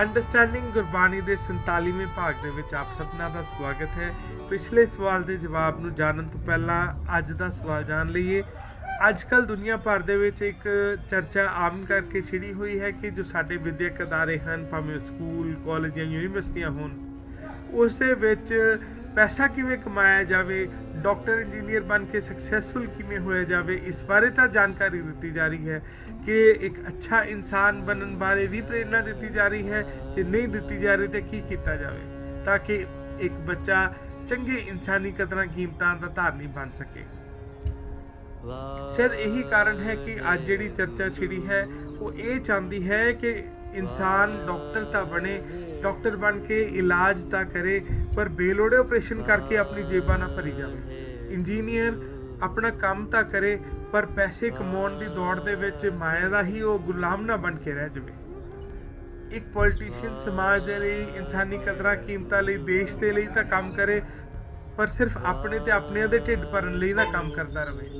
Understanding Gurbani ਦੇ 47ਵੇਂ ਭਾਗ ਦੇ ਵਿੱਚ ਆਪ ਸਭਨਾਂ ਦਾ ਸਵਾਗਤ ਹੈ। ਪਿਛਲੇ ਸਵਾਲ ਦੇ ਜਵਾਬ ਨੂੰ ਜਾਣਨ ਤੋਂ ਪਹਿਲਾਂ ਅੱਜ ਦਾ ਸਵਾਲ ਜਾਣ ਲਈਏ। ਅੱਜ ਕੱਲ ਦੁਨੀਆ ਭਰ ਦੇ ਵਿੱਚ ਇੱਕ ਚਰਚਾ ਆਮ ਕਰਕੇ ਛਿੜੀ ਹੋਈ ਹੈ ਕਿ ਜੋ ਸਾਡੇ ਵਿਦਿਅਕ ਅਦਾਰੇ ਹਨ, ਭਾਵੇਂ ਸਕੂਲ, ਕਾਲਜ ਜਾਂ ਯੂਨੀਵਰਸਿਟੀਆਂ ਹੋਣ, ਉਸ ਦੇ ਵਿੱਚ ਪੈਸਾ ਕਿਵੇਂ ਕਮਾਇਆ ਜਾਵੇ ਡਾਕਟਰ ਇੰਜੀਨੀਅਰ ਬਣ ਕੇ ਸਕਸੈਸਫੁਲ ਕਿਵੇਂ ਹੋਇਆ ਜਾਵੇ, ਇਸ ਬਾਰੇ ਤਾਂ ਜਾਣਕਾਰੀ ਦਿੱਤੀ ਜਾ ਰਹੀ ਹੈ ਕਿ ਇੱਕ ਅੱਛਾ ਇਨਸਾਨ ਬਣਨ ਬਾਰੇ ਵੀ ਪ੍ਰੇਰਣਾ ਦਿੱਤੀ ਜਾ ਰਹੀ ਹੈ, ਜੇ ਨਹੀਂ ਦਿੱਤੀ ਜਾ ਰਹੀ ਤਾਂ ਕੀ ਕੀਤਾ ਜਾਵੇ, ਤਾਂ ਕਿ ਇੱਕ ਬੱਚਾ ਚੰਗੇ ਇਨਸਾਨੀ ਕਦਰਾਂ, ਕੀਮਤਾਂ ਦਾ ਧਾਰਨੀ ਬਣ ਸਕੇ। ਸ਼ਾਇਦ ਇਹੀ ਕਾਰਨ ਹੈ ਕਿ ਅੱਜ ਜਿਹੜੀ ਚਰਚਾ ਛਿੜੀ ਹੈ, ਉਹ ਇਹ ਚਾਹੁੰਦੀ ਹੈ ਕਿ ਇਨਸਾਨ ਡਾਕਟਰ ਤਾਂ ਬਣੇ, ਡਾਕਟਰ ਬਣ ਕੇ ਇਲਾਜ ਤਾਂ ਕਰੇ, ਪਰ ਬੇਲੋੜੇ ਆਪਰੇਸ਼ਨ ਕਰਕੇ ਆਪਣੀ ਜੇਬਾਂ ਨਾ ਭਰੀ ਜਾਵੇ। ਇੰਜੀਨੀਅਰ ਆਪਣਾ ਕੰਮ ਤਾਂ ਕਰੇ, ਪਰ ਪੈਸੇ ਕਮਾਉਣ ਦੀ ਦੌੜ ਦੇ ਵਿੱਚ ਮਾਇਆ ਦਾ ਹੀ ਉਹ ਗੁਲਾਮ ਨਾ ਬਣ ਕੇ ਰਹਿ ਜਾਵੇ। ਇੱਕ ਪੋਲੀਟੀਸ਼ੀਅਨ ਸਮਾਜ ਦੇ ਲਈ, ਇਨਸਾਨੀ ਕਦਰਾਂ ਕੀਮਤਾਂ ਲਈ, ਦੇਸ਼ ਦੇ ਲਈ ਤਾਂ ਕੰਮ ਕਰੇ, ਪਰ ਸਿਰਫ ਆਪਣੇ ਤੇ ਆਪਣਿਆਂ ਦੇ ਢਿੱਡ ਭਰਨ ਲਈ ਨਾ ਕੰਮ ਕਰਦਾ ਰਹੇ।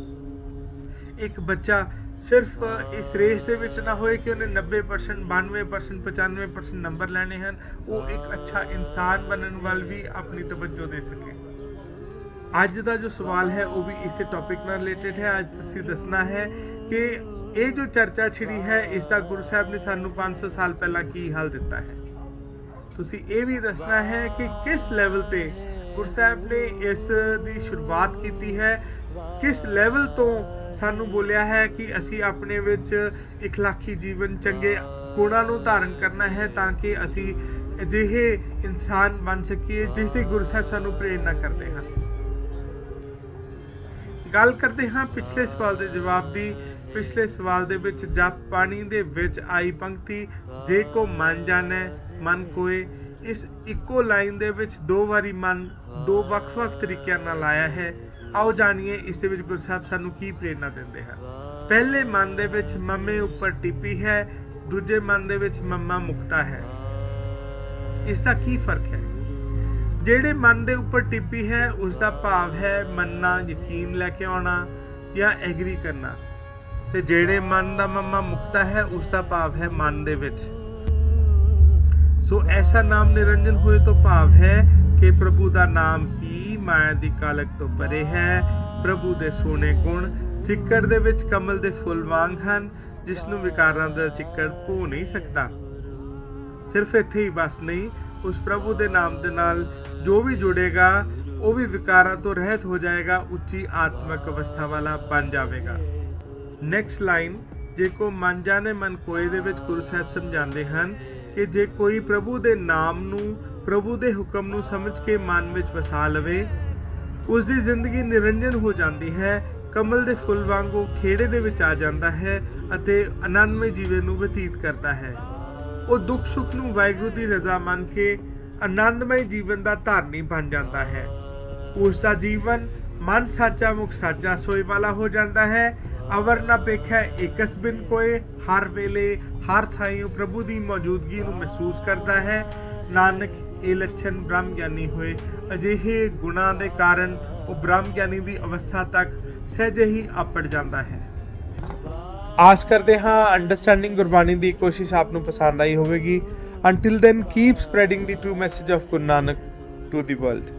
ਇੱਕ ਬੱਚਾ ਸਿਰਫ ਇਸ ਰੇਸ ਦੇ ਵਿੱਚ ਨਾ ਹੋਏ ਕਿ ਉਹਨੇ 90% 92% 95% ਨੰਬਰ ਲੈਣੇ ਹਨ। ਉਹ ਇੱਕ ਅੱਛਾ ਇਨਸਾਨ ਬਣਨ ਵੱਲ ਵੀ ਆਪਣੀ ਤਵੱਜੋ ਦੇ ਸਕੇ। ਅੱਜ ਦਾ ਜੋ ਸਵਾਲ ਹੈ, ਉਹ ਵੀ ਇਸੇ ਟੌਪਿਕ ਨਾਲ ਰਿਲੇਟਡ ਹੈ। ਅੱਜ ਤੁਸੀਂ ਦੱਸਣਾ ਹੈ ਕਿ ਇਹ ਜੋ ਚਰਚਾ ਛਿੜੀ ਹੈ, ਇਸ ਦਾ ਗੁਰੂ ਸਾਹਿਬ ਨੇ ਸਾਨੂੰ 500 ਸਾਲ ਪਹਿਲਾਂ ਕੀ ਹੱਲ ਦਿੱਤਾ ਹੈ? ਤੁਸੀਂ ਇਹ ਵੀ ਦੱਸਣਾ ਹੈ ਕਿ ਕਿਸ ਲੈਵਲ ਤੇ ਗੁਰੂ ਸਾਹਿਬ ਨੇ ਇਸ ਦੀ ਸ਼ੁਰੂਆਤ ਕੀਤੀ ਹੈ? ਕਿਸ ਲੈਵਲ ਤੋਂ ਸਾਨੂੰ ਬੋਲਿਆ ਹੈ ਕਿ ਅਸੀਂ ਆਪਣੇ ਵਿੱਚ ਇਖਲਾਕੀ ਜੀਵਨ ਚੰਗੇ ਗੁਣਾਂ ਨੂੰ ਧਾਰਨ ਕਰਨਾ ਹੈ ਤਾਂ ਕਿ ਅਸੀਂ ਅਜਿਹੇ ਇਨਸਾਨ ਬਣ ਸਕੀਏ ਜਿਸ ਦੀ ਗੁਰੂ ਸਾਹਿਬ ਸਾਨੂੰ ਪ੍ਰੇਰਨਾ ਕਰਦੇ ਹਨ। ਗੱਲ ਕਰਦੇ ਹਾਂ ਪਿਛਲੇ ਸਵਾਲ ਦੇ ਜਵਾਬ ਦੀ। ਪਿਛਲੇ ਸਵਾਲ ਦੇ ਵਿੱਚ, ਜਪ ਪਾਣੀ ਦੇ ਵਿੱਚ ਆਈ ਪੰਕਤੀ, ਜੇ ਕੋ ਮਨ ਜਾਣੈ, ਮਨ ਕੋਏ। ਇਸ ਇੱਕੋ ਲਾਈਨ ਦੇ ਵਿੱਚ ਦੋ ਵਾਰੀ ਮਨ ਦੋ ਵੱਖ-ਵੱਖ ਤਰੀਕਿਆਂ ਨਾਲ ਆਇਆ ਹੈ। ਆਓ ਜਾਣੀਏ ਇਸ ਦੇ ਵਿੱਚ ਗੁਰੂ ਸਾਹਿਬ ਸਾਨੂੰ ਕੀ ਪ੍ਰੇਰਣਾ ਦਿੰਦੇ ਹਨ। ਪਹਿਲੇ ਮਨ ਦੇ ਵਿੱਚ ਮੰਮੇ ਉੱਪਰ ਟਿੱਪੀ ਹੈ, ਦੂਜੇ ਮਨ ਦੇ ਵਿੱਚ ਮੰਮਾ ਮੁਕਤਾ ਹੈ। ਇਸ ਦਾ ਕੀ ਫ਼ਰਕ ਹੈ? ਜਿਹੜੇ ਮਨ ਦੇ ਉੱਪਰ ਟਿੱਪੀ ਹੈ, ਉਸ ਦਾ ਭਾਵ ਹੈ ਮੰਨਣਾ, ਯਕੀਨ ਲੈ ਕੇ ਆਉਣਾ ਜਾਂ ਐਗਰੀ ਕਰਨਾ। ਤੇ ਜਿਹੜੇ ਮਨ ਦਾ ਮੰਮਾ ਮੁਕਤਾ ਹੈ, ਉਸ ਦਾ ਭਾਵ ਹੈ ਮਨ ਦੇ ਵਿੱਚ। ਸੋ ਐਸਾ ਨਾਮ ਨਿਰੰਜਨ ਹੋਏ ਤੋਂ ਭਾਵ ਹੈ ਕਿ ਪ੍ਰਭੂ ਦਾ ਨਾਮ ਹੀ ਮਾਇਆ ਦੀ ਕਾਲਕ ਤੋਂ ਪਰੇ ਹੈ। ਪ੍ਰਭੂ ਦੇ ਸੋਹਣੇ ਗੁਣ ਚਿੱਕੜ ਦੇ ਵਿੱਚ ਕਮਲ ਦੇ ਫੁੱਲ ਵਾਂਗ ਹਨ ਜਿਸ ਨੂੰ ਵਿਕਾਰਾਂ ਦਾ ਚਿੱਕੜ ਭੋ ਨਹੀਂ ਸਕਦਾ। ਸਿਰਫ ਇੱਥੇ ਹੀ ਬਸ ਨਹੀਂ, ਉਸ ਪ੍ਰਭੂ ਦੇ ਨਾਮ ਦੇ ਨਾਲ ਜੋ ਵੀ ਜੁੜੇਗਾ, ਉਹ ਵੀ ਵਿਕਾਰਾਂ ਤੋਂ ਰਹਿਤ ਹੋ ਜਾਏਗਾ, ਉੱਚੀ ਆਤਮਿਕ ਅਵਸਥਾ ਵਾਲਾ ਬਣ ਜਾਵੇਗਾ। ਨੈਕਸਟ ਲਾਈਨ ਜੇ ਕੋ ਮਨ ਜਾਣੇ ਮਨ ਕੋਏ ਦੇ ਵਿੱਚ ਗੁਰੂ ਸਾਹਿਬ ਸਮਝਾਉਂਦੇ ਹਨ ਕਿ ਜੇ ਕੋਈ ਪ੍ਰਭੂ ਦੇ ਨਾਮ ਨੂੰ ਪ੍ਰਭੂ ਦੇ ਹੁਕਮ ਨੂੰ ਸਮਝ ਕੇ ਮਨ ਵਿੱਚ ਵਸਾ ਲਵੇ। ਉਸ ਦੀ ਜ਼ਿੰਦਗੀ ਨਿਰੰਜਨ ਹੋ ਜਾਂਦੀ ਹੈ। ਕਮਲ ਦੇ ਫੁੱਲ ਵਾਂਗੂ ਖੇੜੇ ਦੇ ਵਿੱਚ ਆ ਜਾਂਦਾ ਹੈ ਅਤੇ ਆਨੰਦਮਈ ਜੀਵਨ ਨੂੰ ਬਤੀਤ ਕਰਦਾ ਹੈ। ਉਹ ਦੁੱਖ ਸੁੱਖ ਨੂੰ ਵਾਹਿਗੁਰੂ ਦੀ ਰਜ਼ਾ ਮੰਨ ਕੇ ਆਨੰਦਮਈ ਜੀਵਨ ਦਾ ਧਾਰਨੀ ਬਣ ਜਾਂਦਾ ਹੈ। ਉਸ ਦਾ ਜੀਵਨ ਮਨ ਸਾਚਾ, ਮੁਖ ਸਾਚਾ ਸੋਈ ਵਾਲਾ ਹੋ ਜਾਂਦਾ ਹੈ। ਅਵਰ ਨਾ ਪੇਖੈ, ਏਕਸ ਬਿਨ ਕੋਏ, ਹਰ ਵੇਲੇ, ਹਰ ਥਾਈਂ ਪ੍ਰਭੂ ਦੀ ਮੌਜੂਦਗੀ ਨੂੰ ਮਹਿਸੂਸ ਕਰਦਾ ਹੈ। ਨਾਨਕ ਇਹ ਲੱਛਣ ਬ੍ਰਹਮ ਗਿਆਨੀ ਹੋਏ। ਅਜਿਹੇ ਗੁਣਾਂ ਦੇ ਕਾਰਨ ਉਹ ਬ੍ਰਹਮ ਗਿਆਨੀ ਦੀ ਅਵਸਥਾ ਤੱਕ ਸਹਿਜੇ ਹੀ ਆਪੜ ਜਾਂਦਾ ਹੈ। ਆਸ ਕਰਦੇ ਹਾਂ ਅੰਡਰਸਟੈਂਡਿੰਗ ਗੁਰਬਾਣੀ ਦੀ ਕੋਸ਼ਿਸ਼ ਆਪ ਨੂੰ ਪਸੰਦ ਆਈ ਹੋਵੇਗੀ। Until then keep spreading the true message of Guru Nanak to the world